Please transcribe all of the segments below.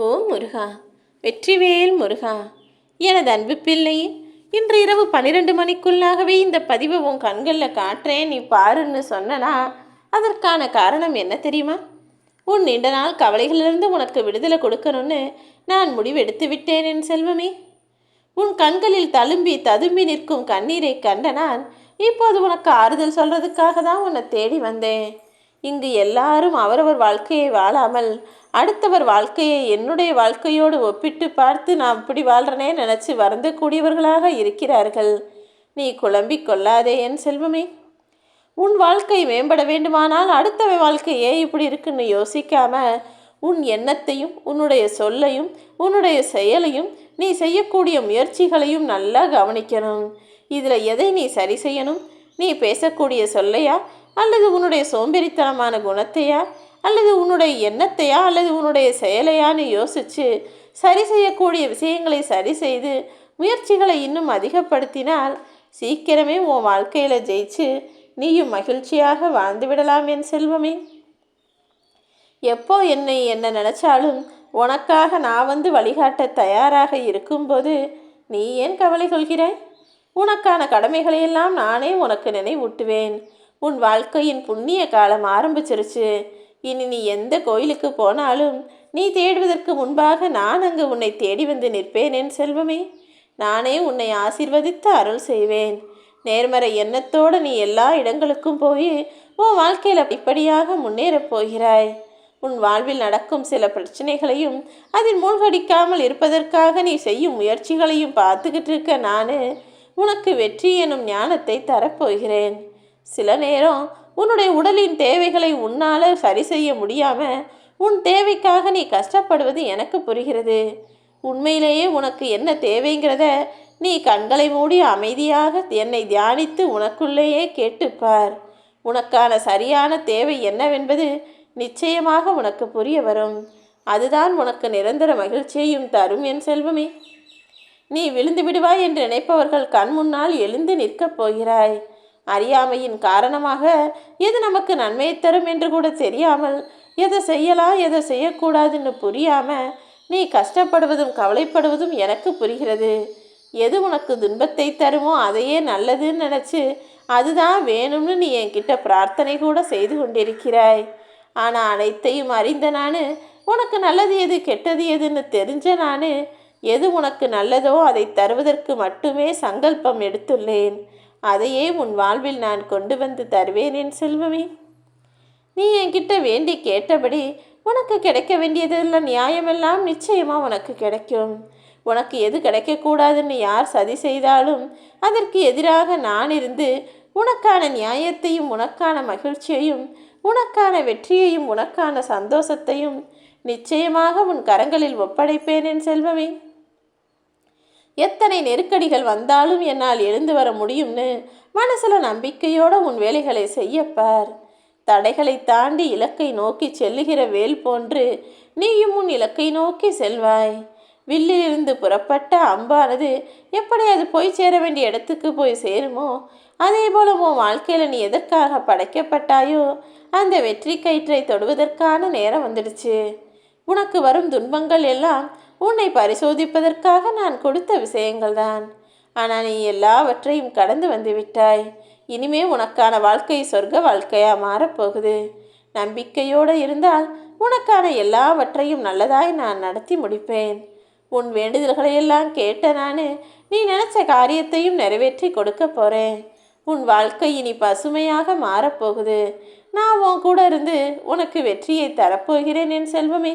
ஓ முருகா வெற்றிவேல் முருகா எனது அன்பு பிள்ளையே இன்று இரவு பன்னிரெண்டு மணிக்குள்ளாகவே இந்த பதிவை உன் கண்களில் காட்டுறேன் நீ பாருன்னு சொன்னனா அதற்கான காரணம் என்ன தெரியுமா? உன் நீண்ட நாள் கவலைகளிலிருந்து உனக்கு விடுதலை கொடுக்கணும்னு நான் முடிவெடுத்து விட்டேன் என் செல்வமே. உன் கண்களில் தழும்பி ததும்பி நிற்கும் கண்ணீரை கண்ட நான் இப்போது உனக்கு ஆறுதல் சொல்றதுக்காக தான் உன்னை தேடி வந்தேன். இங்கு எல்லாரும் அவரவர் வாழ்க்கையை வாழாமல் அடுத்தவர் வாழ்க்கையை என்னுடைய வாழ்க்கையோடு ஒப்பிட்டு பார்த்து நான் இப்படி வாழ்றனே நினச்சி வருந்தக்கூடியவர்களாக இருக்கிறார்கள். நீ குழம்பிக் கொள்ளாதே என் செல்வமே. உன் வாழ்க்கை மேம்பட வேண்டுமானால் அடுத்தவன் வாழ்க்கை ஏன் இப்படி இருக்குன்னு யோசிக்காம உன் எண்ணத்தையும் உன்னுடைய சொல்லையும் உன்னுடைய செயலையும் நீ செய்யக்கூடிய முயற்சிகளையும் நல்லா கவனிக்கணும். இதில் எதை நீ சரி செய்யணும்? நீ பேசக்கூடிய சொல்லையா? அல்லது உன்னுடைய சோம்பேறித்தனமான குணத்தையா? அல்லது உன்னுடைய எண்ணத்தையா அல்லது உன்னுடைய செயலையான்னு யோசிச்சு சரி செய்யக்கூடிய விஷயங்களை சரி செய்து முயற்சிகளை இன்னும் அதிகப்படுத்தினால் சீக்கிரமே உன் வாழ்க்கையில் ஜெயிச்சு நீயும் மகிழ்ச்சியாக வாழ்ந்து விடலாம் என் செல்வமே. எப்போ என்னை என்ன நினச்சாலும் உனக்காக நான் வந்து வழிகாட்ட தயாராக இருக்கும்போது நீ ஏன் கவலை கொள்கிறாய்? உனக்கான கடமைகளையெல்லாம் நானே உனக்கு நினைவூட்டுவேன். உன் வாழ்க்கையின் புண்ணிய காலம் ஆரம்பிச்சிருச்சு. இனி நீ எந்த கோயிலுக்கு போனாலும் நீ தேடுவதற்கு முன்பாக நான் அங்கு உன்னை தேடி வந்து நிற்பேன் என் செல்வமே. நானே உன்னை ஆசிர்வதித்து அருள் செய்வேன். நேர்மறை எண்ணத்தோடு நீ எல்லா இடங்களுக்கும் போய் உன் வாழ்க்கையில் இப்படியாக முன்னேறப் போகிறாய். உன் வாழ்வில் நடக்கும் சில பிரச்சனைகளையும் அதில் மூழ்கடிக்காமல் இருப்பதற்காக நீ செய்யும் முயற்சிகளையும் பார்த்துக்கிட்டு இருக்க நான் உனக்கு வெற்றி எனும் ஞானத்தை தரப்போகிறேன். சில நேரம் உன்னுடைய உடலின் தேவைகளை உன்னால் சரி செய்ய முடியாமல் உன் தேவைக்காக நீ கஷ்டப்படுவது எனக்கு புரிகிறது. உண்மையிலேயே உனக்கு என்ன தேவைங்கிறத நீ கண்களை மூடி அமைதியாக என்னை தியானித்து உனக்குள்ளேயே கேட்டுப்பார். உனக்கான சரியான தேவை என்னவென்பது நிச்சயமாக உனக்கு புரிய வரும். அதுதான் உனக்கு நிரந்தர மகிழ்ச்சியையும் தரும் என் செல்வமே. நீ விழுந்து விடுவாய் என்று நினைப்பவர்கள் கண் முன்னால் எழுந்து நிற்கப் போகிறாய். அறியாமையின் காரணமாக எது நமக்கு நன்மையை தரும் என்று கூட தெரியாமல் எதை செய்யலாம் எதை செய்யக்கூடாதுன்னு புரியாமல் நீ கஷ்டப்படுவதும் கவலைப்படுவதும் எனக்கு புரிகிறது. எது உனக்கு துன்பத்தை தருமோ அதையே நல்லதுன்னு நினச்சி அதுதான் வேணும்னு நீ என்கிட்ட பிரார்த்தனை கூட செய்து கொண்டிருக்கிறாய். ஆனால் அனைத்தையும் அறிந்த நான் உனக்கு நல்லது எது கெட்டது எதுன்னு தெரிஞ்ச நான் எது உனக்கு நல்லதோ அதை தருவதற்கு மட்டுமே சங்கல்பம் எடுத்துள்ளேன். அதையே உன் வாழ்வில் நான் கொண்டு வந்து தருவேன் என் செல்வமே. நீ என்கிட்ட வேண்டி கேட்டபடி உனக்கு கிடைக்க வேண்டியதெல்லாம் நியாயமெல்லாம் நிச்சயமாக உனக்கு கிடைக்கும். உனக்கு எது கிடைக்கக்கூடாதுன்னு யார் சதி செய்தாலும் அதற்கு எதிராக நான் இருந்து உனக்கான நியாயத்தையும் உனக்கான மகிழ்ச்சியையும் உனக்கான வெற்றியையும் உனக்கான சந்தோஷத்தையும் நிச்சயமாக உன் கரங்களில் ஒப்படைப்பேன் என் செல்வமே. எத்தனை நெருக்கடிகள் வந்தாலும் என்னால் எழுந்து வர முடியும்னு மனசில் நம்பிக்கையோட உன் வேலைகளை செய்யப்பார். தடைகளை தாண்டி இலக்கை நோக்கி செல்லுகிற வேல் போன்று நீயும் உன் இலக்கை நோக்கி செல்வாய். வில்லிலிருந்து புறப்பட்ட அம்பானது எப்படி அது போய் சேர வேண்டிய இடத்துக்கு போய் சேருமோ? அதே போல உன் வாழ்க்கையில் நீ எதற்காக படைக்கப்பட்டாயோ அந்த வெற்றி கயிற்றை தொடுவதற்கான நேரம் வந்துடுச்சு. உனக்கு வரும் துன்பங்கள் எல்லாம் உன்னை பரிசோதிப்பதற்காக நான் கொடுத்த விஷயங்கள்தான். ஆனால் நீ எல்லாவற்றையும் கடந்து வந்து விட்டாய் இனிமே உனக்கான வாழ்க்கை சொர்க்க வாழ்க்கையாக மாறப்போகுது. நம்பிக்கையோடு இருந்தால் உனக்கான எல்லாவற்றையும் நல்லதாய் நான் நடத்தி முடிப்பேன். உன் வேண்டுதல்களையெல்லாம் கேட்ட நான் நீ நினச்ச காரியத்தையும் நிறைவேற்றி கொடுக்க போகிறேன் உன் வாழ்க்கை இனி பசுமையாக மாறப்போகுது. நான் உன் கூட இருந்து உனக்கு வெற்றியை தரப்போகிறேன் என் செல்வமே.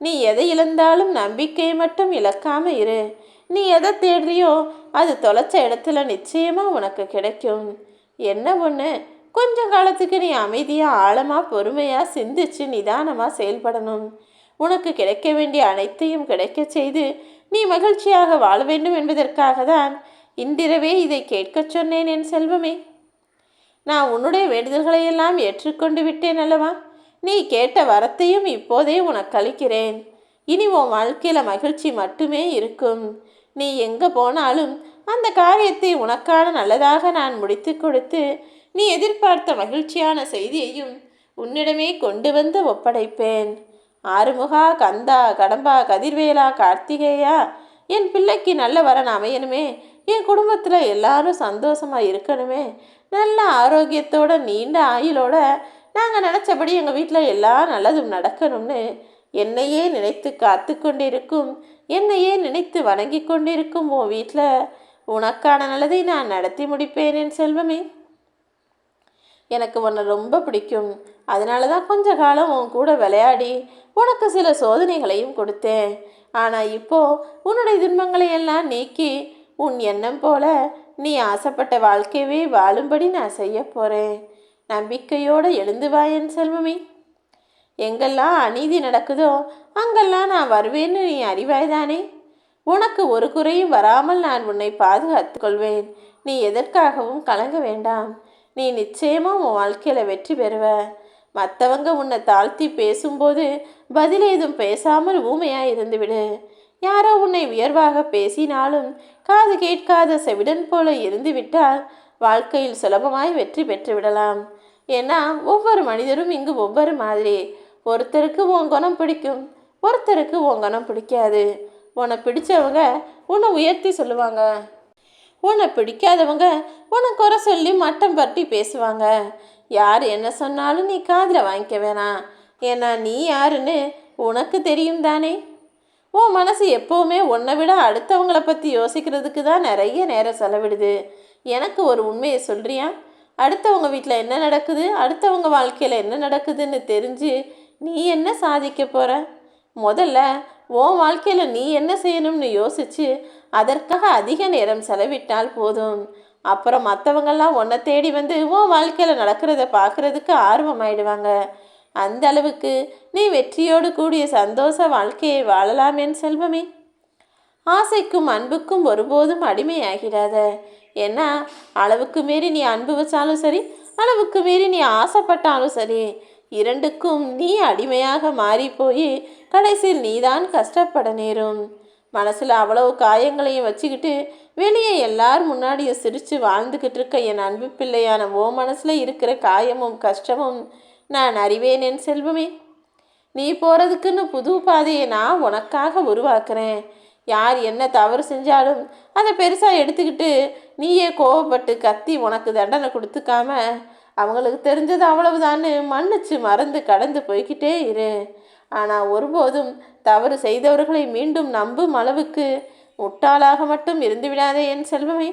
நீ எதை இழந்தாலும் நம்பிக்கையை மட்டும் இழக்காம இரு. நீ எதை தேடுறியோ அது தொலைச்ச இடத்துல நிச்சயமாக உனக்கு கிடைக்கும். என்ன ஒன்று கொஞ்ச காலத்துக்கு நீ அமைதியாக ஆழமாக பொறுமையாக சிந்திச்சு நிதானமாக செயல்படணும். உனக்கு கிடைக்க வேண்டிய அனைத்தையும் கிடைக்க செய்து நீ மகிழ்ச்சியாக வாழ வேண்டும் என்பதற்காக தான் இன்றிரவே இதை கேட்கச் சொன்னேன் என் செல்வமே. நான் உன்னுடைய வேண்டுதல்களையெல்லாம் ஏற்றுக்கொண்டு விட்டேன் அல்லவா? நீ கேட்ட வரத்தையும் இப்போதே உனக்கு அளிக்கிறேன். இனி உன் வாழ்க்கையில் மகிழ்ச்சி மட்டுமே இருக்கும். நீ எங்கே போனாலும் அந்த காரியத்தை உனக்கான நல்லதாக நான் முடித்து கொடுத்து நீ எதிர்பார்த்த மகிழ்ச்சியான செய்தியையும் உன்னிடமே கொண்டு வந்து ஒப்படைப்பேன். ஆறுமுகா கந்தா கடம்பா கதிர்வேலா கார்த்திகேயா என் பிள்ளைக்கு நல்ல வரன் அமையணுமே. என் குடும்பத்தில் எல்லாரும் சந்தோஷமாக இருக்கணுமே. நல்ல ஆரோக்கியத்தோட நீண்ட ஆயுளோட நாங்கள் நினச்சபடி எங்கள் வீட்டில் எல்லாம் நல்லதும் நடக்கணும்னு என்னையே நினைத்து காத்து கொண்டிருக்கும் என்னையே நினைத்து வணங்கி கொண்டிருக்கும் உன் வீட்டில் உனக்கான நல்லதை நான் நடத்தி முடிப்பேன் என் செல்வமே. எனக்கு உன்னை ரொம்ப பிடிக்கும். அதனால தான் கொஞ்ச காலம் உன் கூட விளையாடி உனக்கு சில சோதனைகளையும் கொடுத்தேன். ஆனால் இப்போ உன்னுடைய துன்பங்களை எல்லாம் நீக்கி உன் எண்ணம் போல நீ ஆசைப்பட்ட வாழ்க்கையவே வாழும்படி நான் செய்ய போகிறேன் நம்பிக்கையோடு எழுந்து என் செல்வமே. எங்கெல்லாம் அநீதி நடக்குதோ அங்கெல்லாம் நான் வருவேன்னு நீ அறிவாய்தானே? உனக்கு ஒரு குறையும் வராமல் நான் உன்னை பாதுகாத்து கொள்வேன். நீ எதற்காகவும் கலங்க வேண்டாம். நீ நிச்சயமாக உன் வாழ்க்கையில் வெற்றி பெறுவ. மற்றவங்க உன்னை தாழ்த்தி பேசும்போது பதில் ஏதும் பேசாமல் ஊமையாக இருந்துவிடு. யாரோ உன்னை உயர்வாக பேசினாலும் காது கேட்காத செவிடன் போல இருந்துவிட்டால் வாழ்க்கையில் சுலபமாய் வெற்றி பெற்று விடலாம் ஏன்னா ஒவ்வொரு மனிதரும் இங்கு ஒவ்வொரு மாதிரி. ஒருத்தருக்கு உன் குணம் பிடிக்கும் ஒருத்தருக்கு உன் குணம் பிடிக்காது. உன்னை பிடிச்சவங்க உன்னை உயர்த்தி சொல்லுவாங்க. உன்னை பிடிக்காதவங்க உன்னை குறை சொல்லி மட்டம் பட்டி பேசுவாங்க. யார் என்ன சொன்னாலும் நீ காதில் வாங்கிக்க வேணாம். ஏன்னா நீ யாருன்னு உனக்கு தெரியும் தானே. உன் மனசு எப்போவுமே உன்னை விட அடுத்தவங்கள பற்றி யோசிக்கிறதுக்கு தான் நிறைய நேரம் செலவிடுது. எனக்கு ஒரு உண்மையை சொல்கிறியா அடுத்தவங்க வீட்டில் என்ன நடக்குது? அடுத்தவங்க வாழ்க்கையில் என்ன நடக்குதுன்னு தெரிஞ்சு நீ என்ன சாதிக்க போகிற முதல்ல உன் வாழ்க்கையில் நீ என்ன செய்யணும்னு யோசித்து அதற்காக அதிக நேரம் செலவிட்டால் போதும். அப்புறம் மற்றவங்கெல்லாம் உன்னை தேடி வந்து உன் வாழ்க்கையில் நடக்கிறத பார்க்குறதுக்கு ஆர்வமாயிடுவாங்க. அந்த அளவுக்கு நீ வெற்றியோடு கூடிய சந்தோஷ வாழ்க்கையை வாழலாம் என் செல்வமே. ஆசைக்கும் அன்புக்கும் ஒருபோதும் அடிமையாகிடாத. ஏன்னா அளவுக்கு மீறி நீ அன்பு வச்சாலும் சரி அளவுக்கு மீறி நீ ஆசைப்பட்டாலும் சரி இரண்டுக்கும் நீ அடிமையாக மாறி போய் கடைசியில் நீதான் கஷ்டப்பட நேரும். மனசில் அவ்வளவு காயங்களையும் வச்சுக்கிட்டு வெளியே எல்லார் முன்னாடியும் சிரித்து வாழ்ந்துக்கிட்டு இருக்க என் அன்பு பிள்ளையான ஓ மனசில் இருக்கிற காயமும் கஷ்டமும் நான் அறிவேன் என் செல்வமே. நீ போகிறதுக்குன்னு புது பாதையை நான் உனக்காக உருவாக்குறேன். யார் என்ன தவறு செஞ்சாலும் அதை பெருசாக எடுத்துக்கிட்டு நீயே கோவப்பட்டு கத்தி உனக்கு தண்டனை கொடுத்துக்காம அவங்களுக்கு தெரிஞ்சது அவ்வளவுதான்னு மன்னிச்சு மறந்து கடந்து போய்கிட்டே இரு. ஆனால் ஒருபோதும் தவறு செய்தவர்களை மீண்டும் நம்பும் அளவுக்கு முட்டாளாக மட்டும் இருந்து விடாதே என் செல்வமே.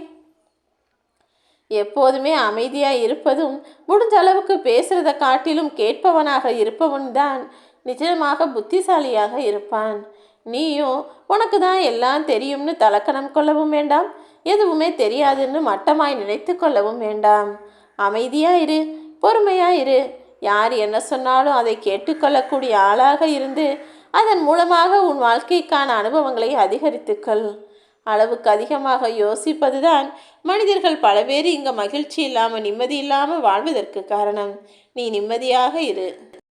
எப்போதுமே அமைதியாக இருப்பதும் முடிஞ்ச அளவுக்கு பேசுகிறத காட்டிலும் கேட்பவனாக இருப்பவன் தான் நிஜமாக புத்திசாலியாக இருப்பான். நீயும் உனக்கு தான் எல்லாம் தெரியும்னு தலக்கணம் கொள்ளவும் வேண்டாம். எதுவுமே தெரியாதுன்னு மட்டமாய் நினைத்து கொள்ளவும் வேண்டாம். அமைதியாக இரு பொறுமையாக இரு. யார் என்ன சொன்னாலும் அதை கேட்டுக்கொள்ளக்கூடிய ஆளாக இருந்து அதன் மூலமாக உன் வாழ்க்கைக்கான அனுபவங்களை அதிகரித்துக்கள் அளவுக்கு அதிகமாக யோசிப்பதுதான் மனிதர்கள் பல பேர் இங்கே மகிழ்ச்சி இல்லாமல் நிம்மதி இல்லாமல் வாழ்வதற்கு காரணம். நீ நிம்மதியாக இரு.